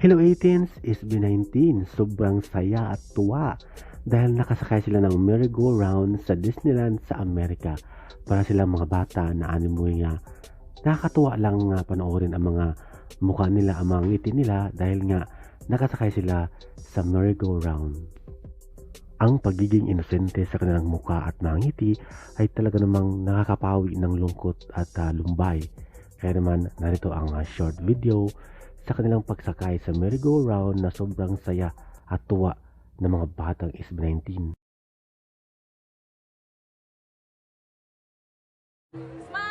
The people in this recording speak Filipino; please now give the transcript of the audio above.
Hello 18s, SB19, sobrang saya at tuwa dahil nakasakay sila ng merry-go-round sa Disneyland sa Amerika para sila mga bata na animoy nga nakakatuwa lang nga panoorin ang mga mukha nila, ang mga ngiti nila dahil nga nakasakay sila sa merry-go-round. Ang pagiging inosente sa kanilang mukha at mga ngiti ay talaga namang nakakapawi ng lungkot at uh, lumbay. Kaya naman narito ang uh, short video sa kanilang pagsakay sa merry-go-round na sobrang saya at tuwa ng mga batang SB19. Smile!